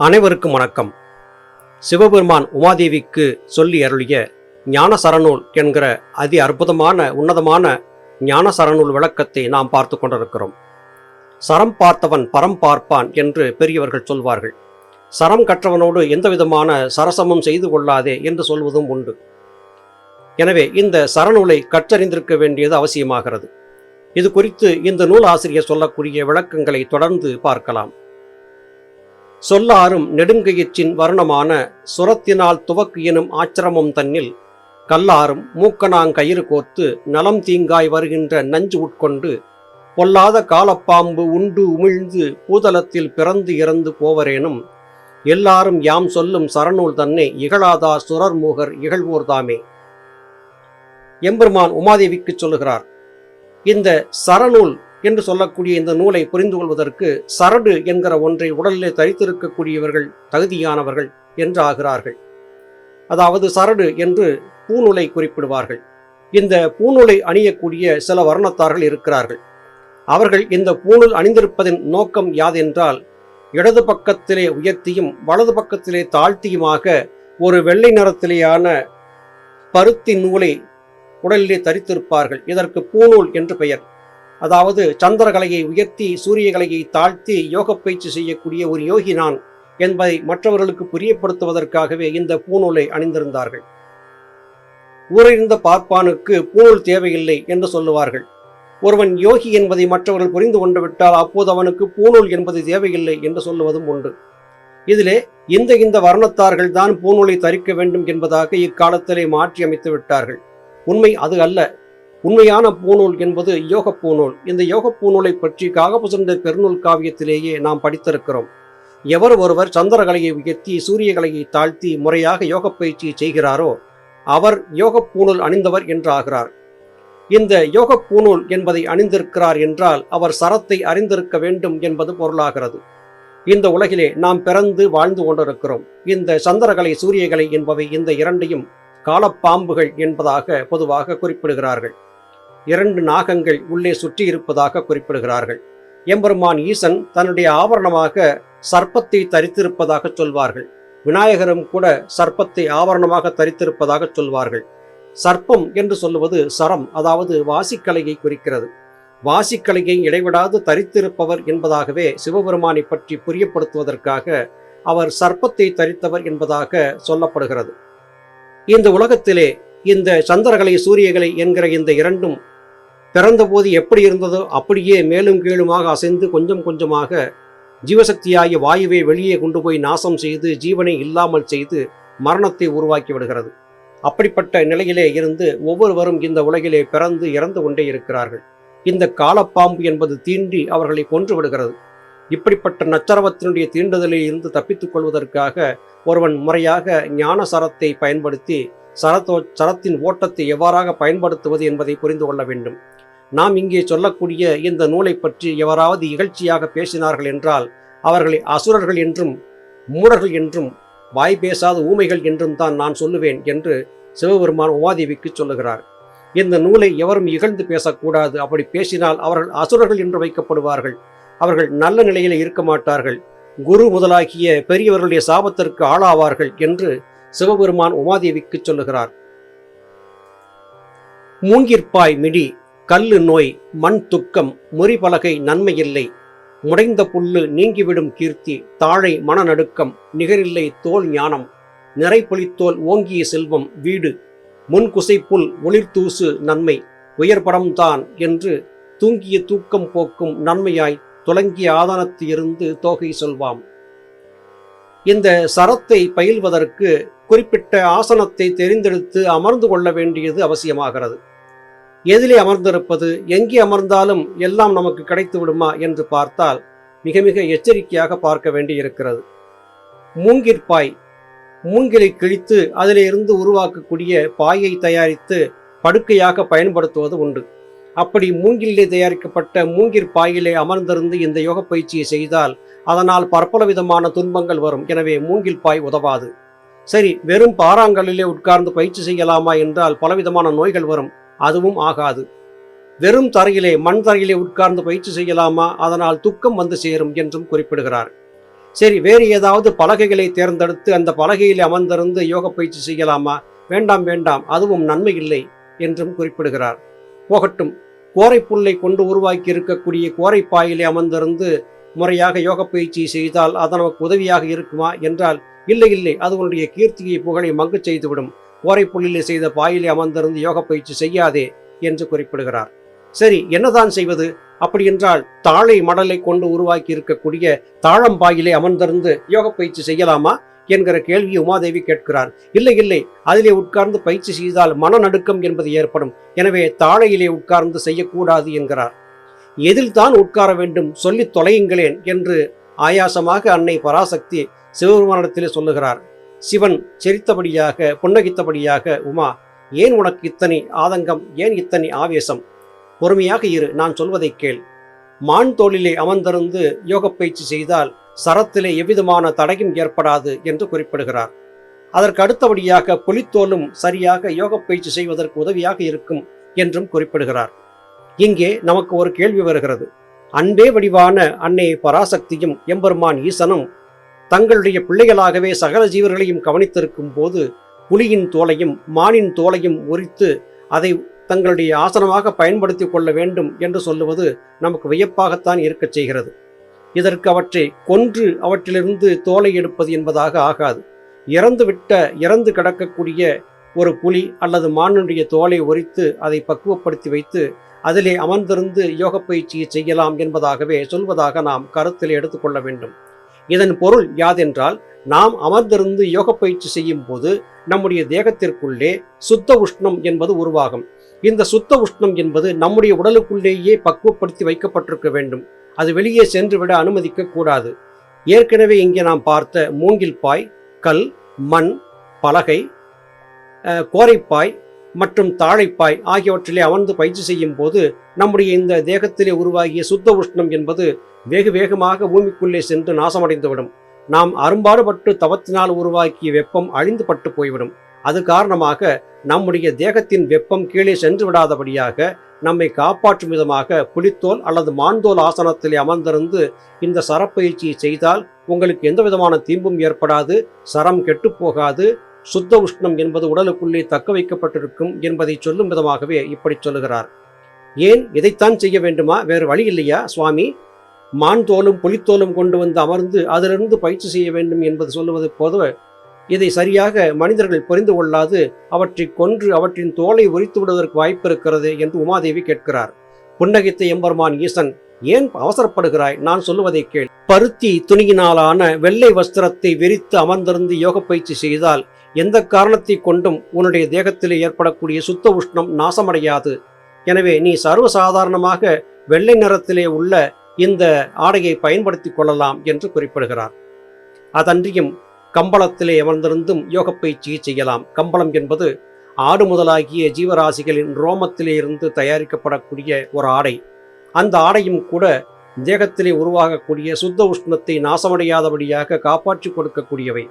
அனைவருக்கும் வணக்கம். சிவபெருமான் உமாதேவிக்கு சொல்லி அருளிய ஞான சரநூல் என்கிற அதி அற்புதமான உன்னதமான ஞான சரநூல் விளக்கத்தை நாம் பார்த்து கொண்டிருக்கிறோம். சரம் பார்த்தவன் பரம் பார்ப்பான் என்று பெரியவர்கள் சொல்வார்கள். சரம் கற்றவனோடு எந்த விதமான சரசமும் செய்து கொள்ளாதே என்று சொல்வதும் உண்டு. எனவே இந்த சரநூலை கற்றறிந்திருக்க வேண்டியது அவசியமாகிறது. இது குறித்து இந்த நூல் ஆசிரியர் சொல்லக்கூடிய விளக்கங்களை தொடர்ந்து பார்க்கலாம். சொல்லாரும் நெடுங்கயிற்றின் வர்ணமான சுரத்தினால் துவக்கு எனும் ஆச்சிரமம் தன்னில் கல்லாரும் மூக்கனாங்கயிறு கோர்த்து நலம் தீங்காய் வருகின்ற நஞ்சு உட்கொண்டு பொல்லாத காலப்பாம்பு உண்டு உமிழ்ந்து பூதலத்தில் பிறந்து இறந்து போவரேனும் எல்லாரும் யாம் சொல்லும் சரநூல் தன்னை இகழாதார் சுரர் மூகர் இகழ்வோர்தாமே எம்பெருமான் உமாதேவிக்கு சொல்லுகிறார் இந்த சரநூல் என்று சொல்லக்கூடிய இந்த நூலை புரிந்து கொள்வதற்கு சரடு என்கிற ஒன்றை உடலிலே தரித்திருக்கக்கூடியவர்கள் தகுதியானவர்கள் என்று ஆகிறார்கள் அதாவது சரடு என்று பூநூலை குறிப்பிடுவார்கள். இந்த பூநூலை அணியக்கூடிய சில வர்ணத்தார்கள் இருக்கிறார்கள். அவர்கள் இந்த பூநூல் அணிந்திருப்பதின் நோக்கம் யாதென்றால் இடது பக்கத்திலே உயர்த்தியும் வலது பக்கத்திலே தாழ்த்தியுமாக ஒரு வெள்ளை நிறத்திலேயான பருத்தி நூலை உடலிலே தரித்திருப்பார்கள். இதற்கு பூநூல் என்று பெயர். அதாவது சந்திரகலையை உயர்த்தி சூரியகலையை தாழ்த்தி யோக பயிற்சி செய்யக்கூடிய ஒரு யோகி நான் என்பதை மற்றவர்களுக்கு புரியப்படுத்துவதற்காகவே இந்த பூநூலை அணிந்திருந்தார்கள். ஊரிருந்த பார்ப்பானுக்கு பூநூல் தேவையில்லை என்று சொல்லுவார்கள். ஒருவன் யோகி என்பதை மற்றவர்கள் புரிந்து கொண்டு விட்டால் அப்போது அவனுக்கு பூநூல் என்பது தேவையில்லை என்று சொல்லுவதும் உண்டு. இதிலே இந்த இந்த வர்ணத்தார்கள் தான் பூநூலை தரிக்க வேண்டும் என்பதாக இக்காலத்திலே மாற்றி அமைத்து விட்டார்கள். உண்மை அது அல்ல. உண்மையான பூநூல் என்பது யோக பூநூல். இந்த யோக பூநூலை பற்றி காகபுசண்ட பெருநூல் காவியத்திலேயே நாம் படித்திருக்கிறோம். எவர் ஒருவர் சந்திரகலையை உயர்த்தி சூரியகலையை தாழ்த்தி முறையாக யோக பயிற்சியை செய்கிறாரோ அவர் யோக பூநூல் அணிந்தவர் என்றாகிறார் இந்த யோக பூநூல் என்பதை அணிந்திருக்கிறார் என்றால் அவர் சரத்தை அறிந்திருக்க வேண்டும் என்பது பொருளாகிறது. இந்த உலகிலே நாம் பிறந்து வாழ்ந்து கொண்டிருக்கிறோம். இந்த சந்திரகலை சூரியகலை என்பவை இந்த இரண்டையும் காலப்பாம்புகள் என்பதாக பொதுவாக குறிப்பிடுகிறார்கள். இரண்டு நாகங்கள் உள்ளே சுற்றி இருப்பதாக குறிப்பிடுகிறார்கள். எம்பெருமான் ஈசன் தன்னுடைய ஆபரணமாக சர்ப்பத்தை தரித்திருப்பதாக சொல்வார்கள். விநாயகரும் கூட சர்ப்பத்தை ஆபரணமாக தரித்திருப்பதாக சொல்வார்கள். சர்ப்பம் என்று சொல்லுவது சரம் அதாவது வாசிக்கலையை குறிக்கிறது. வாசிக்கலையை இடைவிடாது தரித்திருப்பவர் என்பதாகவே சிவபெருமானை பற்றி புரியப்படுத்துவதற்காக அவர் சர்ப்பத்தை தரித்தவர் என்பதாக சொல்லப்படுகிறது. இந்த உலகத்திலே இந்த சந்திரகலை சூரியகலை என்கிற இந்த இரண்டும் பிறந்தபோது எப்படி இருந்ததோ அப்படியே மேலும் கீழுமாக அசைந்து கொஞ்சம் கொஞ்சமாக ஜீவசக்தியாகிய வாயுவை வெளியே கொண்டு போய் நாசம் செய்து ஜீவனை இல்லாமல் செய்து மரணத்தை உருவாக்கி விடுகிறது. அப்படிப்பட்ட நிலையிலே இருந்து ஒவ்வொருவரும் இந்த உலகிலே பிறந்து இறந்து கொண்டே இருக்கிறார்கள். இந்த காலப்பாம்பு என்பது தீண்டி அவர்களை கொன்று விடுகிறது. இப்படிப்பட்ட நச்சரவத்தினுடைய தீண்டுதலில் இருந்து தப்பித்துக் கொள்வதற்காக ஒருவன் முறையாக ஞான சரத்தை பயன்படுத்தி சரத்தோ சரத்தின் ஓட்டத்தை எவ்வாறாக பயன்படுத்துவது என்பதை புரிந்து கொள்ள வேண்டும். நாம் இங்கே சொல்லக்கூடிய இந்த நூலை பற்றி எவராவது இகழ்ச்சியாக பேசினார்கள் என்றால் அவர்களை அசுரர்கள் என்றும் மூடர்கள் என்றும் வாய் பேசாத ஊமைகள் என்றும் தான் நான் சொல்லுவேன் என்று சிவபெருமான் உமாதேவிக்கு சொல்லுகிறார். இந்த நூலை எவரும் இகழ்ந்து பேசக்கூடாது. அப்படி பேசினால் அவர்கள் அசுரர்கள் என்று வைக்கப்படுவார்கள். அவர்கள் நல்ல நிலையில் இருக்க மாட்டார்கள். குரு முதலாகிய பெரியவர்களுடைய சாபத்திற்கு ஆளாவார்கள் என்று சிவபெருமான் உமாதேவிக்கு சொல்லுகிறார். மூங்கிற்பாய் மிடி கல்லு நோய் மண் துக்கம் முறிபலகை நன்மையில்லை. முடைந்த புல்லு நீங்கிவிடும் கீர்த்தி தாழை மனநடுக்கம் நிகரில்லை தோல் ஞானம். நிறைப்பொலித்தோல் ஓங்கிய செல்வம் வீடு. முன்குசைப்புல் ஒளிர்தூசு நன்மை. உயர்படம்தான் என்று தூங்கிய தூக்கம் போக்கும் நன்மையாய் துலங்கிய ஆதானத்து இருந்து தோகை சொல்வாம். இந்த சரத்தை பயில்வதற்கு குறிப்பிட்ட ஆசனத்தை தெரிந்தெடுத்து அமர்ந்து கொள்ள வேண்டியது அவசியமாகிறது. எதிலே அமர்ந்திருப்பது எங்கே அமர்ந்தாலும் எல்லாம் நமக்கு கிடைத்து விடுமா என்று பார்த்தால் மிக மிக எச்சரிக்கையாக பார்க்க வேண்டியிருக்கிறது. மூங்கிற்பாய். மூங்கிலை கிழித்து அதிலே இருந்து உருவாக்கக்கூடிய பாயை தயாரித்து படுக்கையாக பயன்படுத்துவது உண்டு. அப்படி மூங்கிலே தயாரிக்கப்பட்ட மூங்கிற் பாயிலே அமர்ந்திருந்து இந்த யோக பயிற்சியை செய்தால் அதனால் பற்பல விதமான துன்பங்கள் வரும். எனவே மூங்கில் பாய் உதவாது. சரி வெறும் பாறாங்கல்லிலே உட்கார்ந்து பயிற்சி செய்யலாமா என்றால் பலவிதமான நோய்கள் வரும். அதுவும் ஆகாது. வெறும் தரையிலே மண் தரையிலே உட்கார்ந்து பயிற்சி செய்யலாமா? அதனால் துக்கம் வந்து சேரும் என்றும் குறிப்பிடுகிறார். சரி வேறு ஏதாவது பலகைகளை தேர்ந்தெடுத்து அந்த பலகையில் அமர்ந்திருந்து யோக பயிற்சி செய்யலாமா? வேண்டாம் வேண்டாம் அதுவும் நன்மை இல்லை என்றும் குறிப்பிடுகிறார். போகட்டும் கோரைப்புல்லை கொண்டு உருவாக்கி இருக்கக்கூடிய கோரைப்பாயிலே அமர்ந்திருந்து முறையாக யோக பயிற்சி செய்தால் அது நமக்கு உதவியாக இருக்குமா? என்றால் இல்லை இல்லை அது உன்னுடைய கீர்த்தியை புகழை மங்கச் செய்துவிடும். ஓரைப்புள்ளிலே செய்த பாயிலே அமர்ந்திருந்து யோக பயிற்சி செய்யாதே என்று குறிப்பிடுகிறார். சரி என்னதான் செய்வது? அப்படியென்றால் தாழை மடலை கொண்டு உருவாக்கி இருக்கக்கூடிய தாழம்பாயிலே அமர்ந்திருந்து யோக பயிற்சி செய்யலாமா? என்கிற கேள்வியை உமாதேவி கேட்கிறார். இல்லை இல்லை அதிலே உட்கார்ந்து பயிற்சி செய்தால் மனநடுக்கம் என்பது ஏற்படும். எனவே தாழையிலே உட்கார்ந்து செய்யக்கூடாது என்கிறார். எதில் தான் உட்கார வேண்டும்? சொல்லி தொலையுங்களேன் என்று ஆயாசமாக அன்னை பராசக்தி சிவபெருமானிடத்திலே சொல்லுகிறார். சிவன் சிரித்தபடியாக புன்னகித்தபடியாக உமா ஏன் உனக்கு இத்தனை ஆதங்கம் ஏன் இத்தனை ஆவேசம்? பொறுமையாக இரு நான் சொல்வதை கேள். மான் தோளிலே அமர்ந்திருந்து யோக பயிற்சி செய்தால் சரத்திலே எவ்விதமான தடையும் ஏற்படாது என்று குறிப்பிடுகிறார். அதற்கு அடுத்தபடியாக புலித்தோலும் சரியாக யோக பயிற்சி செய்வதற்கு உதவியாக இருக்கும் என்றும் குறிப்பிடுகிறார். இங்கே நமக்கு ஒரு கேள்வி வருகிறது. அன்பே வடிவான அன்னை பராசக்தியும் எம்பெருமான் ஈசனும் தங்களுடைய பிள்ளைகளாகவே சகல ஜீவர்களையும் கவனித்திருக்கும் போது புலியின் தோலையும் மானின் தோலையும் உரித்து அதை தங்களுடைய ஆசனமாக பயன்படுத்தி கொள்ள வேண்டும் என்று சொல்லுவது நமக்கு வியப்பாகத்தான் இருக்கச் செய்கிறது. இதற்கு அவற்றை கொன்று அவற்றிலிருந்து தோலை எடுப்பது என்பதாக ஆகாது. இறந்துவிட்ட இறந்து கிடக்கக்கூடிய ஒரு புலி அல்லது மானுடைய தோலை உரித்து அதை பக்குவப்படுத்தி வைத்து அதிலே அமர்ந்திருந்து யோக பயிற்சியை செய்யலாம் என்பதாகவே சொல்வதாக நாம் கருத்தில் எடுத்துக்கொள்ள வேண்டும். இதன் பொருள் யாதென்றால் நாம் அமர்ந்திருந்து யோக பயிற்சி செய்யும் போது நம்முடைய தேகத்திற்குள்ளே சுத்த உஷ்ணம் என்பது உருவாகும். இந்த சுத்த உஷ்ணம் என்பது நம்முடைய உடலுக்குள்ளேயே பக்குவப்படுத்தி வைக்கப்பட்டிருக்க வேண்டும். அது வெளியே சென்று விட அனுமதிக்க கூடாது. ஏற்கனவே இங்கே நாம் பார்த்த மூங்கில் பாய் கல் மண் பலகை கோரைப்பாய் மற்றும் தாழைப்பாய் ஆகியவற்றிலே அமர்ந்து பயிற்சி செய்யும் போது நம்முடைய இந்த தேகத்திலே உருவாகிய சுத்த உஷ்ணம் என்பது வெகு வேகமாக பூமிக்குள்ளே சென்று நாசமடைந்துவிடும். நாம் அரும்பாடுபட்டு தவத்தினால் உருவாக்கிய வெப்பம் அழிந்து பட்டு போய்விடும். அது காரணமாக நம்முடைய தேகத்தின் வெப்பம் கீழே சென்று விடாதபடியாக நம்மை காப்பாற்றும் விதமாக புலித்தோல் அல்லது மான்தோல் ஆசனத்திலே அமர்ந்திருந்து இந்த சரப்பயிற்சியை செய்தால் உங்களுக்கு எந்த விதமான தீம்பும் ஏற்படாது சரம் கெட்டுப் போகாது சுத்த உஷ்ணம் என்பது உடலுக்குள்ளே தக்க வைக்கப்பட்டிருக்கும் என்பதை சொல்லும் விதமாகவே இப்படி சொல்லுகிறார். ஏன் இதைத்தான் செய்ய வேண்டுமா? வேறு வழி இல்லையா சுவாமி? மான் தோலும் புலித்தோலும் கொண்டு வந்து அமர்ந்து அதிலிருந்து பயிற்சி செய்ய வேண்டும் என்பது சொல்லுவது போது இதை சரியாக மனிதர்கள் புரிந்து கொள்ளாது அவற்றை கொன்று அவற்றின் தோலை உரித்து விடுவதற்கு வாய்ப்பு இருக்கிறது என்று உமாதேவி கேட்கிறார். புன்னகித்த எம்பெருமான் ஈசன் ஏன் அவசரப்படுகிறாய்? நான் சொல்லுவதை கேள். பருத்தி துணியினாலான வெள்ளை வஸ்திரத்தை விரித்து அமர்ந்திருந்து யோக பயிற்சி செய்தால் எந்த காரணத்தை கொண்டும் உன்னுடைய தேகத்திலே ஏற்படக்கூடிய சுத்த உஷ்ணம் நாசமடையாது. எனவே நீ சர்வசாதாரணமாக வெள்ளை நிறத்திலே உள்ள இந்த ஆடையை பயன்படுத்தி கொள்ளலாம் என்று குறிப்பிடுகிறார். அதன்றியும் கம்பளத்திலே அமர்ந்திருந்தும் யோக பயிற்சியை செய்யலாம். கம்பளம் என்பது ஆடு முதலாகிய ஜீவராசிகளின் ரோமத்திலே இருந்து தயாரிக்கப்படக்கூடிய ஒரு ஆடை. அந்த ஆடையும் கூட தேகத்திலே உருவாகக்கூடிய சுத்த உஷ்ணத்தை நாசமடையாதபடியாக காப்பாற்றி கொடுக்கக்கூடியவை.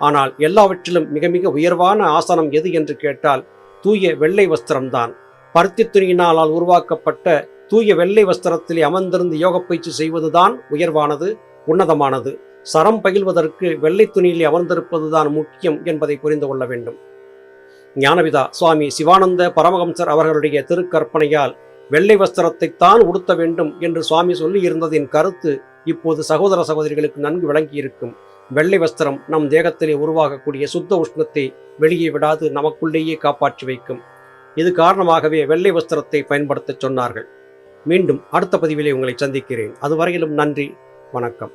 ஆனால் எல்லாவற்றிலும் மிக மிக உயர்வான ஆசனம் எது என்று கேட்டால் தூய வெள்ளை வஸ்திரம்தான். பருத்தி துணியினால் உருவாக்கப்பட்ட தூய வெள்ளை வஸ்திரத்திலே அமர்ந்திருந்து யோக பயிற்சி செய்வதுதான் உயர்வானது உன்னதமானது. சரம் பகிழ்வதற்கு வெள்ளை துணியிலே அமர்ந்திருப்பதுதான் முக்கியம் என்பதை புரிந்து கொள்ள வேண்டும். ஞானவிதா சுவாமி சிவானந்த பரமஹம்சர் அவர்களுடைய திருக்கற்பனையால் வெள்ளை வஸ்திரத்தைத்தான் உடுத்த வேண்டும் என்று சுவாமி சொல்லி இருந்ததின் கருத்து இப்போது சகோதர சகோதரிகளுக்கு நன்கு விளங்கியிருக்கும். வெள்ளை வஸ்திரம் நம் தேகத்திலே உருவாகக்கூடிய சுத்த உஷ்ணத்தை வெளியே விடாது நமக்குள்ளேயே காப்பாற்றி வைக்கும். இது காரணமாகவே வெள்ளை வஸ்திரத்தை பயன்படுத்தச் சொன்னார்கள். மீண்டும் அடுத்த பதிவிலே உங்களை சந்திக்கிறேன். அதுவரையிலும் நன்றி வணக்கம்.